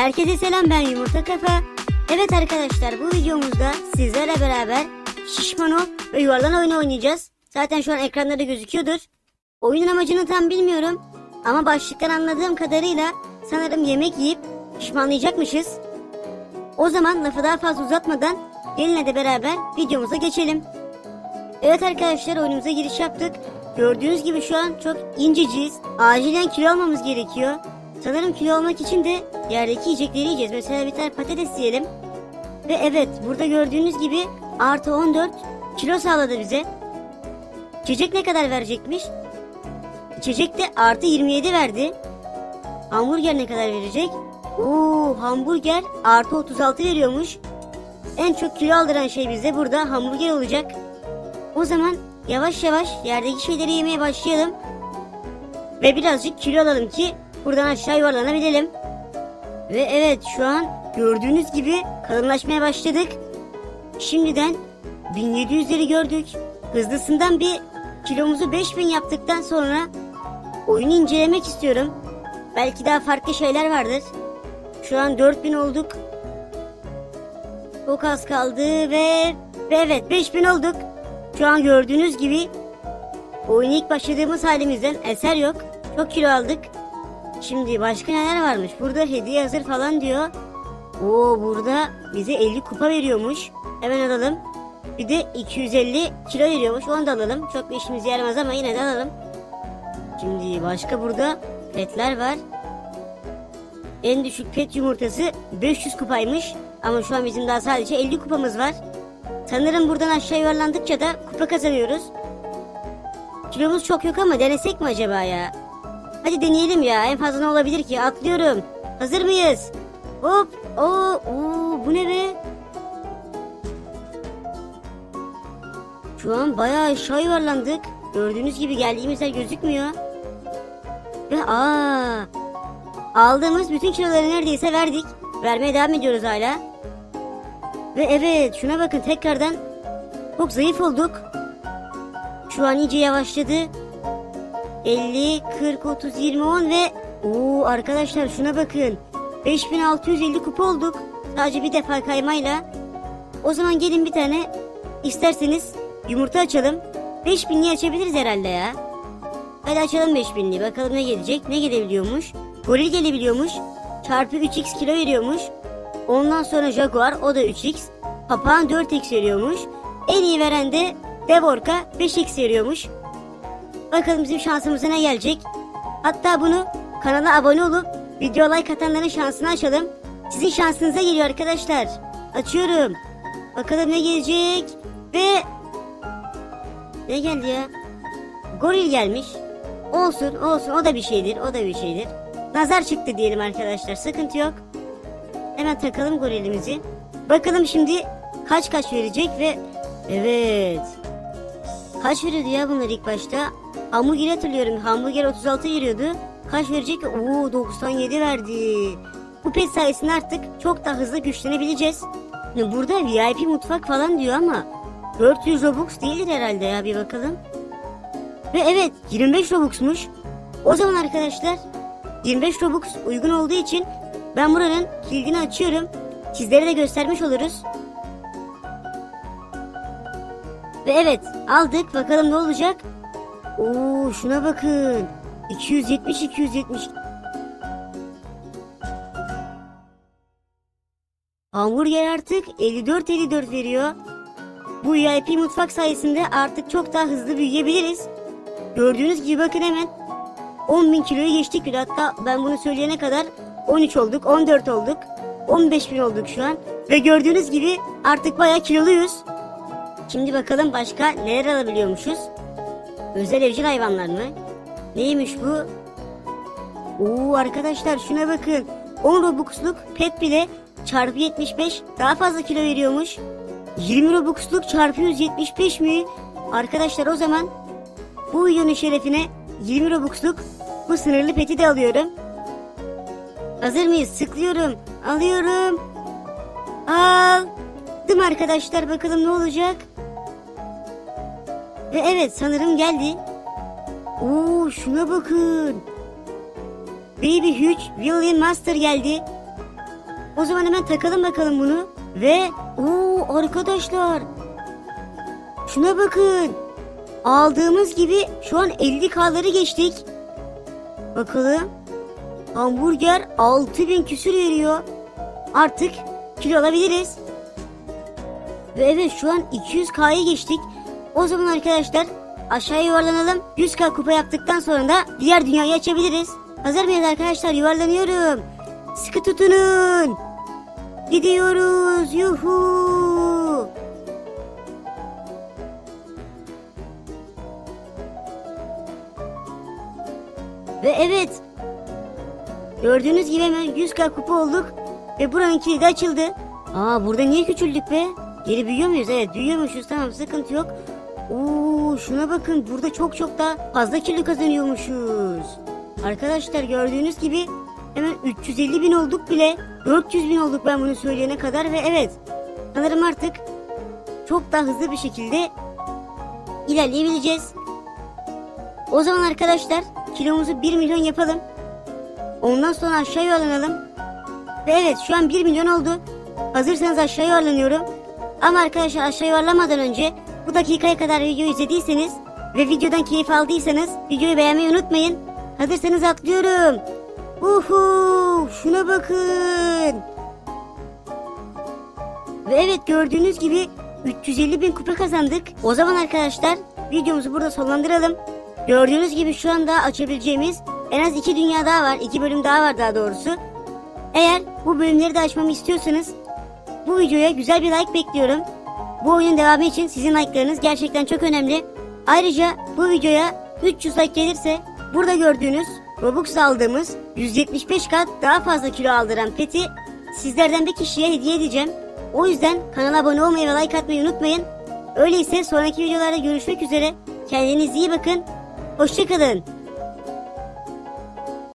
Herkese selam ben Yumurta Kafa. Evet arkadaşlar bu videomuzda sizlerle beraber Şişman ol ve yuvarlan oyunu oynayacağız. Zaten şu an ekranlarda gözüküyordur. Oyunun amacını tam bilmiyorum. Ama başlıktan anladığım kadarıyla sanırım yemek yiyip şişmanlayacakmışız. O zaman lafı daha fazla uzatmadan gelin de beraber videomuza geçelim. Evet arkadaşlar oyunumuza giriş yaptık. Gördüğünüz gibi şu an çok inceciyiz. Acilen kilo almamız gerekiyor. Sanırım kilo almak için de yerdeki yiyecekleri yiyeceğiz. Mesela bir tane patates yiyelim. Ve evet burada gördüğünüz gibi artı 14 kilo sağladı bize. İçecek ne kadar verecekmiş? İçecek de artı 27 verdi. Hamburger ne kadar verecek? Oo hamburger artı 36 veriyormuş. En çok kilo aldıran şey bize burada hamburger olacak. O zaman yavaş yavaş yerdeki şeyleri yemeye başlayalım. Ve birazcık kilo alalım ki buradan aşağı yuvarlanabilelim. Ve evet şu an gördüğünüz gibi kalınlaşmaya başladık. Şimdiden 1700'leri gördük. Hızlısından bir kilomuzu 5000 yaptıktan sonra oyunu incelemek istiyorum. Belki daha farklı şeyler vardır. Şu an 4000 olduk. Çok az kaldı ve, ve evet 5000 olduk. Şu an gördüğünüz gibi oyuna ilk başladığımız halimizden eser yok. Çok kilo aldık. Şimdi başka neler varmış? Burada hediye hazır falan diyor. Oo burada bize 50 kupa veriyormuş. Hemen alalım. Bir de 250 kilo veriyormuş. Onu da alalım. Çok bir işimize yaramaz ama yine de alalım. Şimdi başka burada petler var. En düşük pet yumurtası 500 kupaymış. Ama şu an bizim daha sadece 50 kupamız var. Sanırım buradan aşağı yuvarlandıkça da kupa kazanıyoruz. Kilomuz çok yok ama denesek mi acaba ya? Hadi deneyelim ya. En fazla ne olabilir ki? Atlıyorum. Hazır mıyız? Hop. Oo, oo, bu ne be? Şu an bayağı aşağı yuvarlandık. Gördüğünüz gibi geldiğimiz yer gözükmüyor. Ve aa, aldığımız bütün kiloları neredeyse verdik. Vermeye devam ediyoruz hala. Ve evet şuna bakın tekrardan çok zayıf olduk. Şu an iyice yavaşladı. 50, 40, 30, 20, 10 ve Oo arkadaşlar şuna bakın. 5650 kupa olduk. Sadece bir defa kaymayla. O zaman gelin bir tane isterseniz yumurta açalım. 5000'li açabiliriz herhalde ya. Hadi açalım 5000'li bakalım ne gelecek. Ne gelebiliyormuş? Goril gelebiliyormuş. Çarpı 3x kilo veriyormuş. Ondan sonra Jaguar o da 3x. Papağan 4x veriyormuş. En iyi veren de Devorka 5x veriyormuş. Bakalım bizim şansımıza ne gelecek. Hatta bunu kanala abone olup video like atanların şansını açalım. Sizin şansınıza geliyor arkadaşlar. Açıyorum. Bakalım ne gelecek. Ve... Ne geldi ya? Goril gelmiş. Olsun olsun o da bir şeydir o da bir şeydir. Nazar çıktı diyelim arkadaşlar sıkıntı yok. Hemen takalım gorilimizi. Bakalım şimdi kaç kaç verecek ve evet. Kaç veriyordu ya bunlar ilk başta? Hamburger hatırlıyorum. Hamburger 36 veriyordu. Kaç verecek? Oo 97 verdi. Bu pet sayesinde artık çok daha hızlı güçlenebileceğiz. Burada VIP mutfak falan diyor ama 400 Robux değildir herhalde ya bir bakalım. Ve evet 25 Robux'muş. O zaman arkadaşlar 25 Robux uygun olduğu için ben buranın kilidini açıyorum. Sizlere de göstermiş oluruz. Ve evet aldık bakalım ne olacak. Oo şuna bakın. 270 270. Hamburger artık 54 54 veriyor. Bu VIP mutfak sayesinde artık çok daha hızlı büyüyebiliriz. Gördüğünüz gibi bakın hemen 10.000 kiloyu geçtik bile. Hatta ben bunu söyleyene kadar 13 olduk, 14 olduk, 15 bin olduk şu an. Ve gördüğünüz gibi artık bayağı kiloluyuz. Şimdi bakalım başka neler alabiliyormuşuz. Özel evcil hayvanlar mı? Neymiş bu? Oo arkadaşlar şuna bakın. 10 Robux'luk pet bile çarpı 75 daha fazla kilo veriyormuş. 20 Robux'luk çarpı 175 mi? Arkadaşlar o zaman bu videonun şerefine 20 Robux'luk bu sınırlı peti de alıyorum. Hazır mıyız? Sıklıyorum. Alıyorum. Aldım arkadaşlar. Bakalım ne olacak? Ve evet sanırım geldi. Oo şuna bakın. Baby Huge William Master geldi. O zaman hemen takalım bakalım bunu. Ve o arkadaşlar. Şuna bakın. Aldığımız gibi şu an 50K'ları geçtik. Bakalım. Hamburger 6000 küsür veriyor. Artık kilo alabiliriz. Ve evet şu an 200K'yı geçtik. O zaman arkadaşlar aşağı yuvarlanalım. 100K kupa yaptıktan sonra da diğer dünyayı açabiliriz. Hazır mıyız arkadaşlar? Yuvarlanıyorum. Sıkı tutunun. Gidiyoruz. Yuhu. Ve evet. Gördüğünüz gibi hemen 100k kupa olduk. Ve buranın kilidi açıldı. Aa burada niye küçüldük be? Geri büyüyor muyuz? Evet büyüyormuşuz tamam sıkıntı yok. Oo şuna bakın burada çok çok daha fazla kilo kazanıyormuşuz. Arkadaşlar gördüğünüz gibi hemen 350 bin olduk bile. 400 bin olduk ben bunu söyleyene kadar ve evet sanırım artık çok daha hızlı bir şekilde ilerleyebileceğiz. O zaman arkadaşlar kilomuzu 1 milyon yapalım. Ondan sonra aşağı yuvarlanalım. Ve evet şu an 1 milyon oldu. Hazırsanız aşağı yuvarlanıyorum. Ama arkadaşlar aşağı yuvarlamadan önce bu dakikaya kadar videoyu izlediyseniz ve videodan keyif aldıysanız videoyu beğenmeyi unutmayın. Hazırsanız atlıyorum. Uhu şuna bakın. Ve evet gördüğünüz gibi 350 bin kupa kazandık. O zaman arkadaşlar videomuzu burada sonlandıralım. Gördüğünüz gibi şu anda açabileceğimiz en az iki dünya daha var. iki bölüm daha var daha doğrusu. Eğer bu bölümleri de açmamı istiyorsanız bu videoya güzel bir like bekliyorum. Bu oyunun devamı için sizin like'larınız gerçekten çok önemli. Ayrıca bu videoya 300 like gelirse burada gördüğünüz Robux aldığımız 175 kat daha fazla kilo aldıran peti sizlerden bir kişiye hediye edeceğim. O yüzden kanala abone olmayı ve like atmayı unutmayın. Öyleyse sonraki videolarda görüşmek üzere. Kendinize iyi bakın. Hoşçakalın.